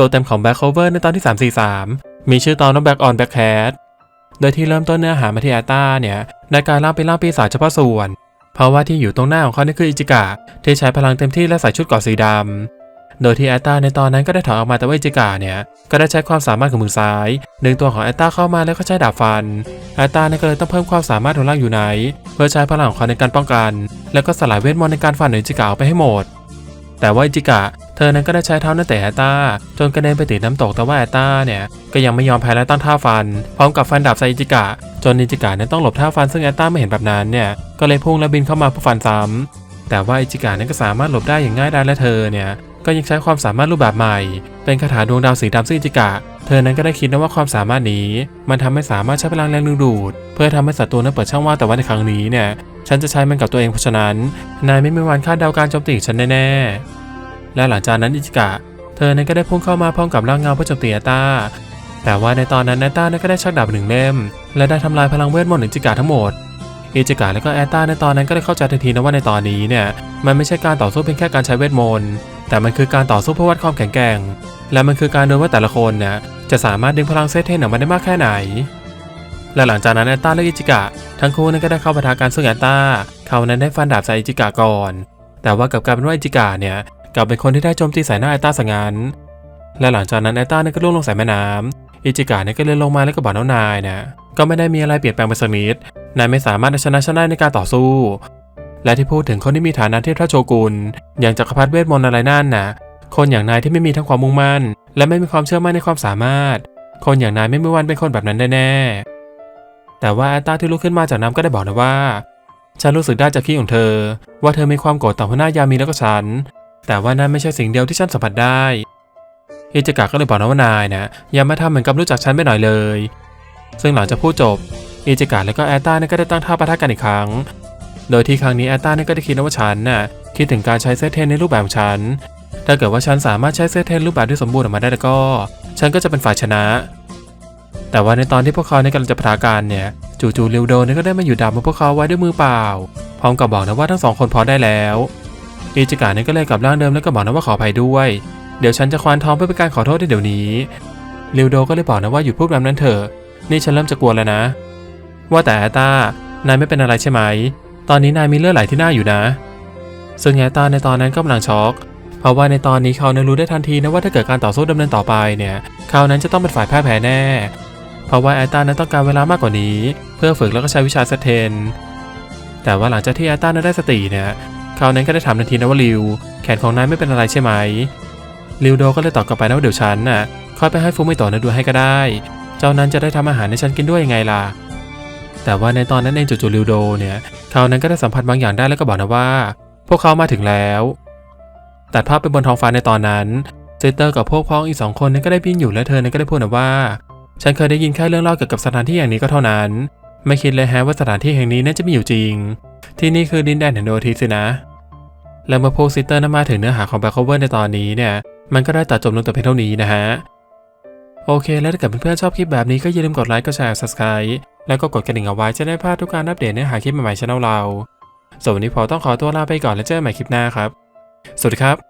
ตัวเต็มของ Back Cover ในตอนที่ 343 มีชื่อตอนว่า Back on Back Cat โดยที่เริ่มต้นเนื้อหามาที่แอตตาเนี่ยในการเล่าเป็นเล่าปีศาจเฉพาะส่วน เพราะว่าที่อยู่ตรงหน้าของเขานี่คืออิจิกะที่ใช้พลังเต็มที่และใส่ชุดเกาะสีดำโดยที่แอตตาในตอนนั้นก็ได้ถอยออกมาแต่ว่าอิจิกะเนี่ยก็ได้ใช้ความสามารถของมือซ้ายดึงตัวของแอตตาเข้ามาแล้วก็ใช้ดาบฟันแอตตาเนี่ยก็เลยต้องเพิ่มความสามารถของร่างอยู่ไหน เพื่อใช้พลังของเขาในการป้องกัน แล้วก็สลายเวทมนต์ในการฟันอิจิกะออกไปให้หมดแต่ว่าอิจิกะ ธอนั้นก็ได้ใช้เท้านั่นแต่แอตตาจนกระเด็นไปติดน้ำตกแต่ว่าแอตตาเนี่ยก็ยังไม่ยอมแพ้และตั้งท่าฟัน พร้อมกับฟันดาบใส่อิจิกะ จนอิจิกะนั้นต้องหลบท่าฟันซึ่งแอตตาไม่เห็นแบบนั้นเนี่ยก็เลยพุ่งและบินเข้ามาเพื่อฟันซ้ำแต่ว่าอิจิกะนั้นก็สามารถหลบได้อย่างง่ายดายและเธอเนี่ยก็ยังใช้ความสามารถรูปแบบใหม่ เป็นคาถาดวงดาวสีดำซึ่งอิจิกะ เธอนั้นก็ได้คิดนะว่าความสามารถนี้ มันทำให้สามารถใช้พลังแรงดึงดูด เพื่อทำให้ศัตรูนั้นเปิดช่องว่างแต่ว่าในครั้งนี้เนี่ยฉันจะใช้มันกับตัวเองเพราะฉะนั้นนายไม่มีวันคาดเดาการโจมตีฉันแน่ๆ และหลังจากนั้นอิจิกะ เธอนั้นก็ได้พุ่งเข้ามาพร้อมกับร่างเงาเพื่อโจมตีแอตาแต่ว่าในตอนนั้นแอตตานั้นก็ได้ชักดาบหนึ่งเล่ม และได้ทำลายพลังเวทมนต์อิจิกะทั้งหมดอิจิกะและก็แอตตาในตอนนั้นก็ได้เข้าใจทันทีนะว่าในตอนนี้เนี่ยมันไม่ใช่การต่อสู้เพียงแค่การใช้เวทมนต์แต่มันคือการต่อสู้เพื่อวัดความแข็งแกร่ง และมันคือการดูว่าแต่ละคนเนี่ยจะสามารถดึงพลังเซตเทนออกมาได้มากแค่ไหน และหลังจากนั้นแอตตาและอิจิกะ ทั้งคู่นั้นก็ได้เข้าปะทะกันซึ่งแอตตาเขานั้นได้ฟันดาบใส่อิจิกะก่อน แต่ว่ากับกายเป็นว่าอิจิกะเนี่ย กลับเป็นคนที่ได้โจมตีใส่หน้าแอตตาซะงั้นและหลังจากนั้นแอตตาเนี่ยก็ล่วงลงใส่แม่น้ำอิจิกะเนี่ยก็เลยลงมาแล้วก็บอกน้องนายเนี่ยก็ไม่ได้มีอะไรเปลี่ยนแปลงไปสักนิดนายไม่สามารถชนะฉันได้ในการต่อสู้ และที่พูดถึงคนที่มีฐานะเทียบเท่าโชกุนอย่างจักรพรรดิเวทมนต์อะไรนั่นน่ะคนอย่างนายที่ไม่มีทั้งความมุ่งมั่น และไม่มีความเชื่อมั่นในความสามารถ คนอย่างนายไม่มีวันเป็นคนแบบนั้นแน่ๆแต่ว่าแอตตาที่ลุกขึ้นมาจากน้ำก็ได้บอกนะว่าฉันรู้สึกได้จากขี้ของเธอ ว่าเธอมีความโกรธต่อหัวหน้ายามีแล้วก็ฉัน แต่ว่านั่นไม่ใช่สิ่งเดียวที่ฉันสัมผัสได้อิจิกะก็เลยบอกนะว่านายนะอย่ามาทำเหมือนกับรู้จักฉันไปหน่อยเลย ซึ่งหลังจากพูดจบอิจิกะและก็แอตตาก็ได้ตั้งท่าปะทะกันอีกครั้ง โดยที่ครั้งนี้แอตตาก็ได้คิดนะว่าฉันน่ะคิดถึงการใช้เซตเทนในรูปแบบของฉัน ถ้าเกิดว่าฉันสามารถใช้เซตเทนรูปแบบที่สมบูรณ์ออกมาได้แล้วก็ ฉันก็จะเป็นฝ่ายชนะ แต่ว่าในตอนที่พวกเขาในกำลังจะปะทะกันเนี่ยจู่ๆลิวโดนก็ได้มาอยู่ดับมาพวกเขาไว้ด้วยมือเปล่า พร้อมกับบอกนะว่าทั้งสองคนพอได้แล้ว อิจิกะเนี่ยก็เลยกลับร่างเดิมแล้วก็บอกนะว่าขออภัยด้วย เดี๋ยวฉันจะควานทองเพื่อเป็นการขอโทษในเดี๋ยวนี้ลิวโดก็เลยบอกนะว่าหยุดพูดแบบนั้นเถอะนี่ฉันเริ่มจะกลัวแล้วนะ ว่าแต่แอตตานายไม่เป็นอะไรใช่ไหม ตอนนี้นายมีเลือดไหลที่หน้าอยู่นะ ซึ่งแอตตาในตอนนั้นก็กำลังช็อก เพราะว่าในตอนนี้เขาเนี่ยรู้ได้ทันทีนะว่าถ้าเกิดการต่อสู้ดำเนินต่อไปเนี่ยเขานั้นจะต้องเป็นฝ่ายพ่ายแพ้แน่ เพราะว่าแอตตานั้นต้องการเวลามากกว่านี้ เพื่อฝึกแล้วก็ใช้วิชาเซตเทนแต่ว่าหลังจากที่แอตานั้นได้สติเนี่ย เขานั้นก็ได้ถามทันทีนะว่าลิว แขนของนายไม่เป็นอะไรใช่ไหมลิวโดก็เลยตอบกลับไปนะว่าเดี๋ยวฉันน่ะคอยไปให้ฟูมิโตะนะดูให้ก็ได้ เจ้านั้นจะได้ทำอาหารให้ฉันกินด้วยยังไงล่ะ แต่ว่าในตอนนั้นเองจู่ๆลิวโดเนี่ยเขานั้นก็ได้สัมผัสบางอย่างได้แล้วก็บอกนะว่า พวกเขามาถึงแล้วตัดภาพไปบนท้องฟ้าในตอนนั้นเซเตอร์กับพวกพ้องอีกสองคนนั้นก็ได้บินอยู่และเธอนั้นก็ได้พูดนะว่า ฉันเคยได้ยินแค่เรื่องเล่าเกี่ยวกับสถานที่อย่างนี้ก็เท่านั้น ไม่คิดเลยแฮะว่าสถานที่แห่งนี้น่าจะมีอยู่จริง ที่นี่คือดินแดนแห่งดวงอาทิตย์สินะ และเมื่อพวกซิสเตอร์นั้นมาถึงเนื้อหาของแบ็คโคเวอร์ในตอนนี้เนี่ย มันก็ได้ตัดจบลงแต่เพียงเท่านี้นะฮะ โอเค แล้วถ้าเกิดเพื่อนๆชอบคลิปแบบนี้ก็อย่าลืมกดไลค์ กดแชร์ subscribe แล้วก็กดกระดิ่งเอาไว้จะได้พลาดทุกการอัปเดตเนื้อหาคลิปใหม่ๆช่องเรา ส่วนวันนี้พอต้องขอตัวลาไปก่อนแล้วเจอกันใหม่คลิปหน้าครับ สวัสดีครับ